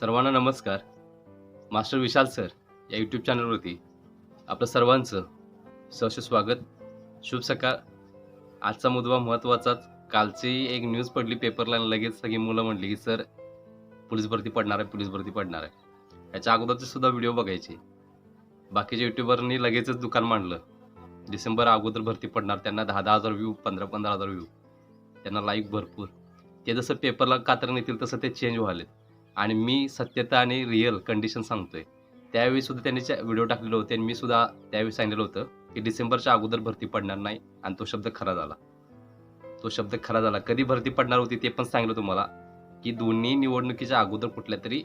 सर्वांना नमस्कार. Master Vishal sir या यूट्यूब चॅनलवरती आपलं सर्वांचं सहर्ष स्वागत. शुभ सकाळ. आजचा मुद्दा महत्त्वाचाच. कालची एक न्यूज पडली पेपरला लगेच सगळी मुलं म्हटली की सर पोलीस भरती पडणार आहे पोलीस भरती पडणार आहे. याच्या अगोदरचे सुद्धा व्हिडिओ बघायचे. बाकीच्या युट्यूबरनी लगेचच दुकान मांडलं. डिसेंबर अगोदर भरती पडणार त्यांना दहा दहा हजार व्ह्यू पंधरा पंधरा हजार व्ह्यू त्यांना लाईक भरपूर. ते जसं पेपरला कातरण येतील तसं ते चेंज व्हालेत आणि मी सत्यता आणि रिअल कंडिशन सांगतोय. त्यावेळी सुद्धा त्यांनी व्हिडिओ टाकलेले होते आणि मी सुद्धा त्यावेळी सांगितलं होतं की डिसेंबरच्या अगोदर भरती पडणार नाही आणि तो शब्द खरा झाला. तो शब्द खरा झाला. कधी भरती पडणार होती ते पण सांगितलं तुम्हाला की दोन्ही निवडणुकीच्या अगोदर कुठल्या तरी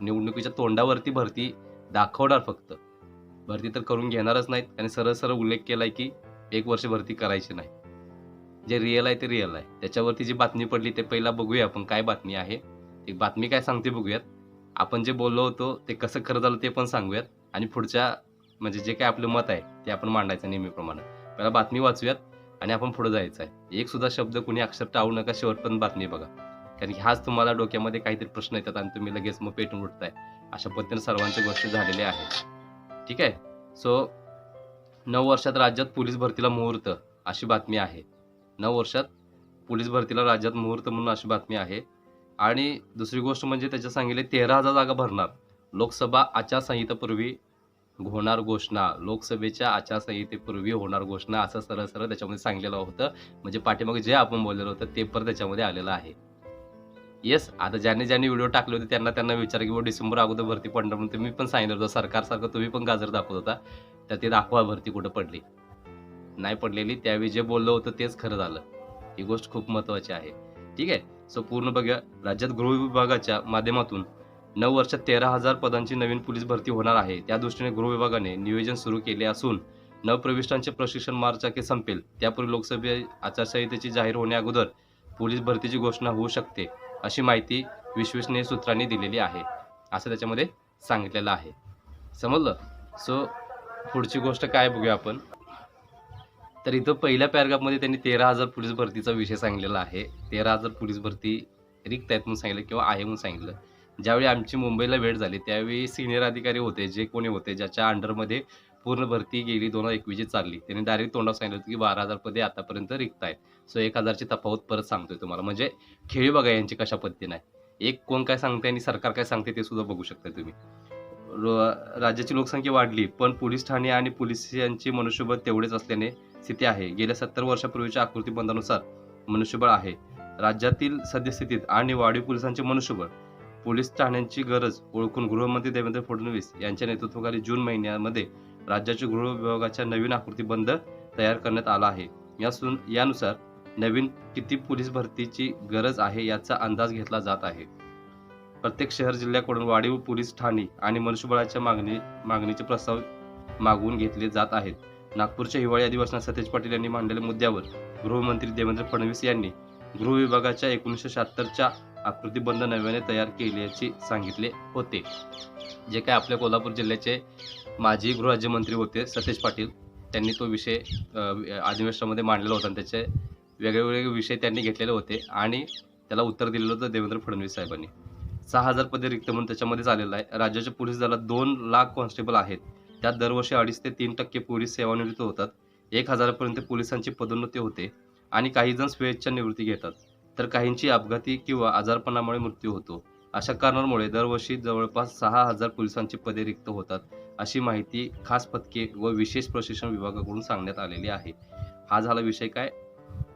निवडणुकीच्या तोंडावरती भरती दाखवणार फक्त. भरती तर करून घेणारच नाहीत आणि सरळ सरळ उल्लेख केलाय की एक वर्ष भरती करायची नाही. जे रिअल आहे ते रिअल आहे. त्याच्यावरती जी बातमी पडली ते पहिला बघूया आपण काय बातमी आहे. एक बातमी काय सांगते बघूयात. आपण जे बोललो होतो ते कसं खरं झालं ते पण सांगूयात. आणि पुढच्या म्हणजे जे काय आपलं मत आहे ते आपण मांडायचं नेहमीप्रमाणे. पहिला बातमी वाचूयात आणि आपण पुढे जायचं आहे. एक सुद्धा शब्द कुणी अक्षर टाळू नका शेवटपर्यंत बातमी बघा. कारण की हाच तुम्हाला डोक्यामध्ये काहीतरी प्रश्न येतात आणि तुम्ही लगेच मग पेटून उठताय. अशा पद्धतीने सर्वांच्या गोष्टी झालेल्या आहेत. ठीक आहे? सो नऊ वर्षात राज्यात पोलीस भरतीला मुहूर्त अशी बातमी आहे. नऊ वर्षात पोलीस भरतीला राज्यात मुहूर्त म्हणून अशी बातमी आहे. आणि दुसरी गोष्ट म्हणजे त्याच्या सांगितले तेरा हजार जागा भरणार. लोकसभा आचारसंहितेपूर्वी होणार घोषणा. लोकसभेच्या आचारसंहितेपूर्वी होणार घोषणा असं सरळ सरळ त्याच्यामध्ये सांगलेलं होतं. म्हणजे पाठीमागे जे आपण बोललेलं होतं ते पण त्याच्यामध्ये आलेलं आहे. येस आता ज्यांनी ज्यांनी व्हिडिओ टाकले होते त्यांना त्यांना विचार की डिसेंबर अगोदर भरती पडणार. म्हणून तुम्ही पण सांगितलं होतं. सरकारसारखं तुम्ही पण गाजर दाखवत होता. तर ते दाखवा भरती कुठं पडली. नाही पडलेली त्यावेळी जे बोललं होतं तेच खरं झालं. ही गोष्ट खूप महत्वाची आहे. ठीक आहे? सो पूर्ण बघा राज्यात गृह विभागाच्या माध्यमातून नऊ वर्षात तेरा हजार पदांची नवीन पोलीस भरती होणार आहे. त्या दृष्टीने गृह विभागाने नियोजन सुरू केले असून नवप्रविष्टांचे प्रशिक्षण मार्च अखेर संपेल. त्यापूर्वी लोकसभे आचारसंहितेची जाहीर होण्याअगोदर पोलीस भरतीची घोषणा होऊ शकते अशी माहिती विश्वसनीय सूत्रांनी दिलेली आहे. असं त्याच्यामध्ये सांगितलेलं आहे. समजलं? सो पुढची गोष्ट काय बघूया आपण? तर इथं पहिल्या पॅराग्राफमध्ये त्यांनी तेरा हजार पोलीस भरतीचा विषय सांगलेला आहे. तेरा हजार पोलीस भरती रिक्त आहेत म्हणून सांगितलं किंवा आहे म्हणून सांगितलं. ज्यावेळी आमची मुंबईला भेट झाली त्यावेळी सिनियर अधिकारी होते जे कोणी होते ज्याच्या अंडरमध्ये पूर्ण भरती गेली दोन हजार एकवीसची चालली. त्यांनी डायरेक्ट तोंडावर सांगितलं होतं की बारा हजार पदे आतापर्यंत रिक्त आहेत. सो एक हजारची तफावत परत सांगतोय तुम्हाला. म्हणजे खेळी बघा यांची कशा पद्धतीने आहे. एक कोण काय सांगते आणि सरकार काय सांगते ते सुद्धा बघू शकता तुम्ही. राज्याची लोकसंख्या वाढली पण पोलीस ठाणे आणि पोलिसांची मनुष्यबळ तेवढेच असल्याने स्थिती आहे. गेल्या सत्तर वर्षापूर्वीच्या आकृतीबंधानुसार मनुष्यबळ आहे. राज्यातील सद्यस्थितीत आणि वाढीव पोलिसांचे मनुष्यबळ पोलीस ठाण्यांची गरज ओळखून गृहमंत्री देवेंद्र फडणवीस यांच्या नेतृत्वाखाली जून महिन्यामध्ये राज्याच्या गृह विभागाच्या नवीन आकृतीबंध तयार करण्यात आला आहे. यासून यानुसार नवीन किती पोलीस भरतीची गरज आहे याचा अंदाज घेतला जात आहे. प्रत्येक शहर जिल्ह्याकडून वाढीव पोलीस ठाणी आणि मनुष्यबळाच्या मागणी मागणीचे प्रस्ताव मागवून घेतले जात आहेत. नागपूरच्या हिवाळी अधिवेशनात सतेज पाटील यांनी मांडलेल्या मुद्द्यावर गृहमंत्री देवेंद्र फडणवीस यांनी गृह विभागाच्या एकोणीसशे शहात्तरच्या आकृतीबंध नव्याने तयार केल्याचे सांगितले होते. जे काय आपल्या कोल्हापूर जिल्ह्याचे माजी गृहराज्यमंत्री होते सतेज पाटील त्यांनी तो विषय अधिवेशनामध्ये मांडलेला होता आणि त्याचे वेगवेगळे विषय त्यांनी घेतलेले होते आणि त्याला उत्तर दिलेलं होतं देवेंद्र फडणवीस साहेबांनी. सहा हजार पदे रिक्त म्हणून त्याच्यामध्ये झालेलं आहे. राज्याच्या पोलीस दलात दोन लाख कॉन्स्टेबल आहेत. त्यात दरवर्षी अडीच ते तीन टक्के पोलीस सेवानिवृत्त होतात. एक हजारापर्यंत पोलिसांची पदोन्नती होते आणि काही जण स्वेच्छा निवृत्ती घेतात. तर काहींची अपघाती किंवा आजारपणामुळे मृत्यू होतो. अशा कारणांमुळे दरवर्षी जवळपास सहा हजार पोलिसांची पदे रिक्त होतात अशी माहिती खास पथके व विशेष प्रशिक्षण विभागाकडून सांगण्यात आलेली आहे. हा झाला विषय काय?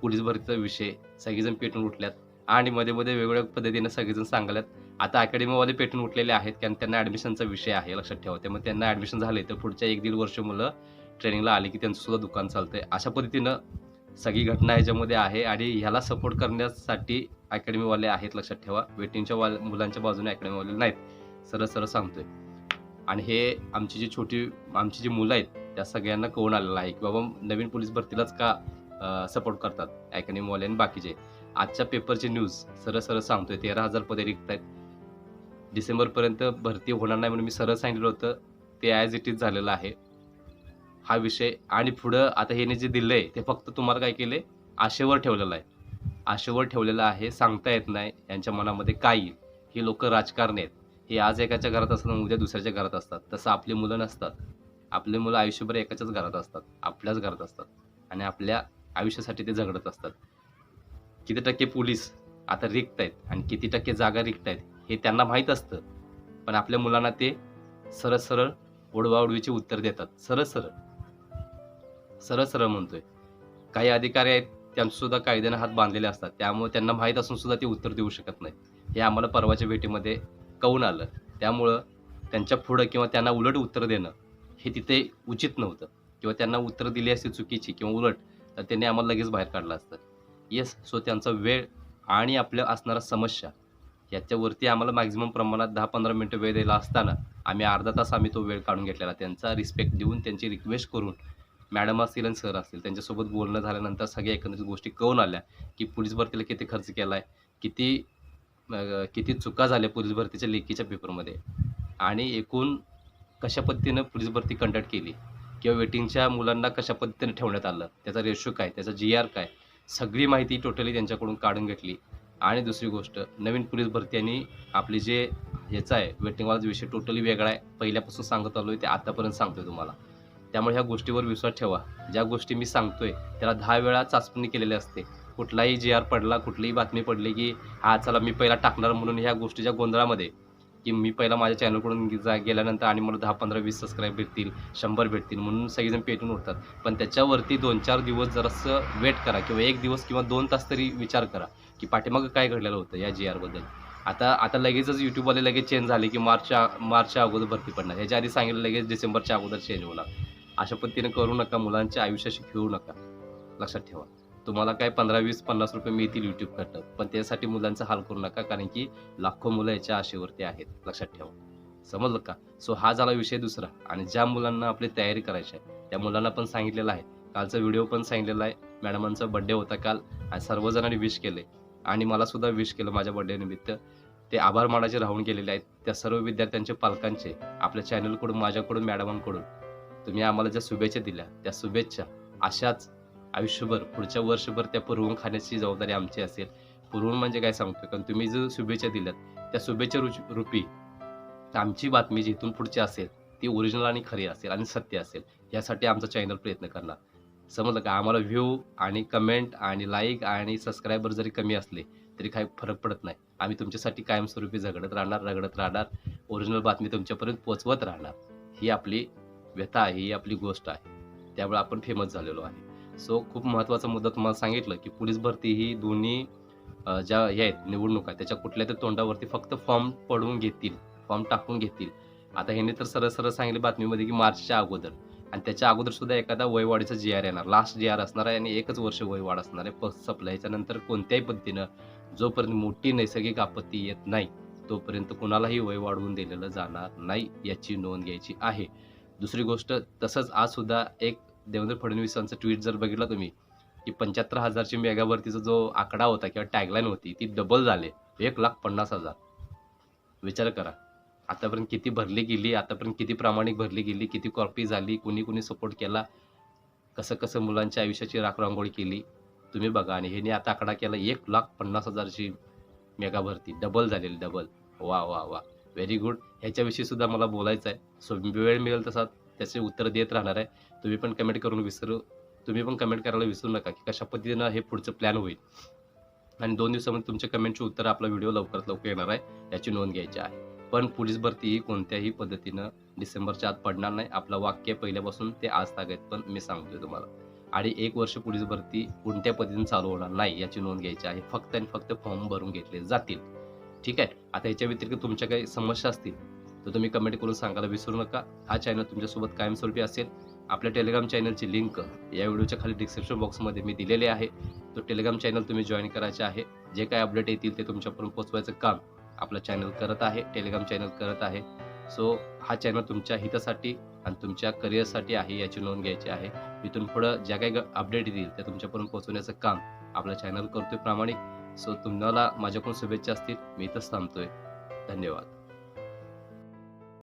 पोलीस भरतीचा विषय. सगळेजण पेटून उठल्यात आणि मध्ये मध्ये वेगवेगळ्या पद्धतीने सगळेजण सांगल्यात आता अकॅडमीवाले पेटून उठलेले आहेत कारण त्यांना ॲडमिशनचा विषय आहे लक्षात ठेवा. त्यामुळे त्यांना ॲडमिशन झाले तर पुढच्या एक दीड वर्ष मुलं ट्रेनिंगला आली की त्यांचं सुद्धा दुकान चालतंय. अशा पद्धतीनं सगळी घटना ह्याच्यामध्ये आहे आणि ह्याला सपोर्ट करण्यासाठी अकॅडमीवाले आहेत लक्षात ठेवा. वेटिंगच्या वाल मुलांच्या बाजूने अकॅडमीवाले नाहीत. सरळ सरळ सांगतोय. आणि हे आमची जी छोटी आमची जी मुलं आहेत त्या सगळ्यांना कळून आलेलं आहे की बाबा नवीन पोलीस भरतीलाच का सपोर्ट करतात अकॅडमीवाले आणि बाकीचे? आजच्या पेपरची न्यूज सरळ सरळ सांगतोय. तेरा हजार पदे रिक्त आहेत. डिसेंबरपर्यंत भरती होणार नाही म्हणून मी सरळ सांगितलं होतं ते ॲज इट इज झालेलं आहे. हा विषय आणि पुढं आता हे जे दिलं आहे ते फक्त तुम्हाला काय केले आशेवर ठेवलेलं आहे. आशेवर ठेवलेलं आहे सांगता येत नाही यांच्या मनामध्ये काय येईल? ही लोक राजकारणी आहेत. हे आज एकाच्या घरात असतात उद्या दुसऱ्याच्या घरात असतात. तसं आपली मुलं नसतात. आपली मुलं आयुष्यभर एकाच्याच घरात असतात आपल्याच घरात असतात आणि आपल्या आयुष्यासाठी ते झगडत असतात. किती टक्के पोलीस आता रिक्त आहेत आणि किती टक्के जागा रिक्त आहेत हे त्यांना माहीत असतं. पण आपल्या मुलांना ते सरळ सरळ ओढवाओढवीचे उत्तर देतात. सरळ सरळ. सरळ सरळ म्हणतोय. काही अधिकारी आहेत त्यांचंसुद्धा कायद्याने हात बांधलेले असतात. त्यामुळे त्यांना माहीत असून सुद्धा ते उत्तर देऊ शकत नाही हे आम्हाला परवाच्या भेटीमध्ये कळून आलं. त्यामुळं त्यांच्या पुढं किंवा त्यांना उलट उत्तर देणं हे तिथे उचित नव्हतं. किंवा त्यांना उत्तर दिली असती चुकीची किंवा उलट तर त्यांनी आम्हाला लगेच बाहेर काढलं असतं. येस सो त्यांचा वेळ आणि आपल्या असणारा समस्या याच्यावरती आम्हाला मॅक्झिमम प्रमाणात दहा पंधरा मिनटं वेळ दिला असताना आम्ही अर्धा तास आम्ही तो वेळ काढून घेतलेला. त्यांचा रिस्पेक्ट देऊन त्यांची रिक्वेस्ट करून मॅडम असतील आणि सर असतील त्यांच्यासोबत बोलणं झाल्यानंतर सगळ्या एकंदरीत गोष्टी कळून आल्या की पोलीस भरतीला किती खर्च केला आहे किती किती चुका झाल्या पोलीस भरतीच्या लेखीच्या पेपरमध्ये आणि एकूण कशा पद्धतीनं पोलीस भरती कंडक्ट केली? किंवा वेटिंगच्या मुलांना कशा पद्धतीने ठेवण्यात आलं? त्याचा रेशो काय? त्याचा जी आर काय? सगळी माहिती टोटली त्यांच्याकडून काढून घेतली. आणि दुसरी गोष्ट नवीन पोलीस भरती आणि आपली जे ह्याचा आहे वेटिंगवालाचा विषय टोटली वेगळा आहे. पहिल्यापासून सांगत आलो आहे ते आतापर्यंत सांगतोय तुम्हाला. त्यामुळे ह्या गोष्टीवर विश्वास ठेवा. ज्या गोष्टी मी सांगतोय त्याला दहा वेळा चाचपणी केलेली असते. कुठलाही जे आर पडला कुठलीही बातमी पडली की हा चला मी पहिला टाकणार म्हणून ह्या गोष्टीच्या गोंधळामध्ये की मी पहिला माझ्या चॅनलकडून जा गेल्यानंतर आणि मला दहा पंधरा वीस सबस्क्राईब भेटतील शंभर भेटतील म्हणून सगळेजण पेटून उठतात. पण त्याच्यावरती दोन चार दिवस जरासं वेट करा किंवा एक दिवस किंवा दोन तास तरी विचार करा की पाठीमागं काय घडलेलं होतं या जी आरबद्दल आता आता लगेचच यूट्यूबवाले लगेच चेंज झाले की मार्चच्या मार्चच्या अगोदर भरती पडणार. ह्याच्या आधी सांगितलं लगेच डिसेंबरच्या अगोदर चेंज होणार. अशा पद्धतीने करू नका मुलांच्या आयुष्याशी खेळू नका. लक्षात ठेवा. तुम्हाला काय पंधरा वीस पन्नास रुपये मिळतील युट्यूबकडनं पण त्यासाठी मुलांचा हाल करू नका कारण की लाखो मुलं याच्या आशेवरती आहेत. लक्षात ठेवा. समजलं का? सो हा झाला विषय दुसरा. आणि ज्या मुलांना आपली तयारी करायची आहे त्या मुलांना पण सांगितलेलं आहे. कालचा व्हिडिओ पण सांगितलेला आहे. मॅडमांचा बड्डे होता काल. आणि सर्वजणांनी विश केले. आणि मला सुद्धा विश केलं माझ्या बड्डे निमित्त. ते आभार मानाचे राहून गेलेले आहेत. त्या सर्व विद्यार्थ्यांचे पालकांचे आपल्या चॅनलकडून माझ्याकडून मॅडमांकडून तुम्ही आम्हाला ज्या शुभेच्छा दिल्या त्या शुभेच्छा अशाच आयुष्यभर पुढच्या वर्षभर त्या पुरवून खाण्याची जबाबदारी आमची असेल. पुरवून म्हणजे काय सांगतो कारण तुम्ही जर शुभेच्छा दिल्यात त्या शुभेच्छा रूपी आमची बातमी जी इथून पुढची असेल ती ओरिजिनल आणि खरी असेल आणि सत्य असेल यासाठी आमचा चॅनल प्रयत्न करणार. समजलं का? आम्हाला व्ह्यू आणि कमेंट आणि लाईक आणि सबस्क्रायबर जरी कमी असले तरी काही फरक पडत नाही. आम्ही तुमच्यासाठी कायमस्वरूपी झगडत राहणार रगडत राहणार ओरिजिनल बातमी तुमच्यापर्यंत पोचवत राहणार. ही आपली व्यथा आहे ही आपली गोष्ट आहे. त्यामुळे आपण फेमस झालेलो आहे. सो खूप महत्त्वाचा मुद्दा तुम्हाला सांगितलं की पोलीस भरती ही दोन्ही ज्या हे आहेत निवडणुका त्याच्या कुठल्या तरी तोंडावरती फक्त फॉर्म पडवून घेतील फॉर्म टाकून घेतील. आता ह्यांनी तर सरळ सरळ सांगितले बातमीमध्ये की मार्चच्या अगोदर. आणि त्याच्या अगोदर सुद्धा एखादा वयवाढीचा जी आर येणार लास्ट जी आर असणार आहे आणि एकच वर्ष वयवाढ असणार आहे. पस सप्लायच्या ह्याच्यानंतर कोणत्याही पद्धतीनं जोपर्यंत मोठी नैसर्गिक आपत्ती येत नाही तोपर्यंत कुणालाही वय वाढवून दिलेलं जाणार नाही याची नोंद घ्यायची आहे. दुसरी गोष्ट तसंच आज सुद्धा एक देवेंद्र फडणवीसांचं ट्विट जर बघितलं तुम्ही की पंच्याहत्तर हजारची मेगावरतीचा जो आकडा होता किंवा टॅगलाईन होती ती डबल झाले. एक लाख पन्नास हजार. विचार करा. आतापर्यंत किती भरली गेली आतापर्यंत किती प्रामाणिक भरली गेली किती कॉपी झाली कुणी कुणी सपोर्ट केला कसं कसं मुलांच्या आयुष्याची राखरांगोळी केली तुम्ही बघा. आणि ह्याने आता आकडा केला एक लाख पन्नास हजारची मेगा भरती डबल झालेली डबल वा वा वा. व्हेरी गुड ह्याच्याविषयी सुद्धा मला बोलायचं आहे सो वेळ मिळेल तसा त्याचे उत्तर देत राहणार आहे. तुम्ही पण कमेंट करून विसरू तुम्ही पण कमेंट करायला विसरू नका की कशा पद्धतीनं हे पुढचं प्लॅन होईल. आणि दोन दिवसामध्ये तुमच्या कमेंटचे उत्तर आपला व्हिडिओ लवकरात लवकर येणार आहे याची नोंद घ्यायची आहे. पण पोलीस भरती ही कोणत्याही पद्धतीनं डिसेंबरच्या आत पडणार नाही. आपलं वाक्य पहिल्यापासून ते आज तागत पण मी सांगतोय तुम्हाला. आणि एक वर्ष पोलीस भरती कोणत्या पद्धतीने चालू होणार नाही याची नोंद घ्यायची आहे. फक्त आणि फक्त फॉर्म भरून घेतले जातील. ठीक आहे? आता याच्या व्यतिरिक्त तुमच्या काही समस्या असतील तर तुम्ही कमेंट करून सांगायला विसरू नका. हा चॅनल तुमच्यासोबत कायमस्वरूपी असेल. आपल्या टेलिग्राम चॅनलची लिंक या व्हिडिओच्या खाली डिस्क्रिप्शन बॉक्समध्ये मी दिलेले आहे. तो टेलिग्राम चॅनल तुम्ही जॉईन करायचे आहे. जे काय अपडेट येतील ते तुमच्यापर्यंत पोचवायचं काम आपलं चॅनल करत आहे. टेलिग्राम चॅनल करत आहे. सो हा चॅनल तुमच्या हितासाठी आणि तुमच्या करिअरसाठी आहे याची नोंद घ्यायची आहे. इथून पुढं ज्या काही अपडेट येतील त्या तुमच्यापर्यंत पोहोचवण्याचं काम आपलं चॅनल करतोय प्रामाणिक. सो तुम्हाला माझ्याकडून शुभेच्छा असतील. मी इथंच थांबतोय. धन्यवाद.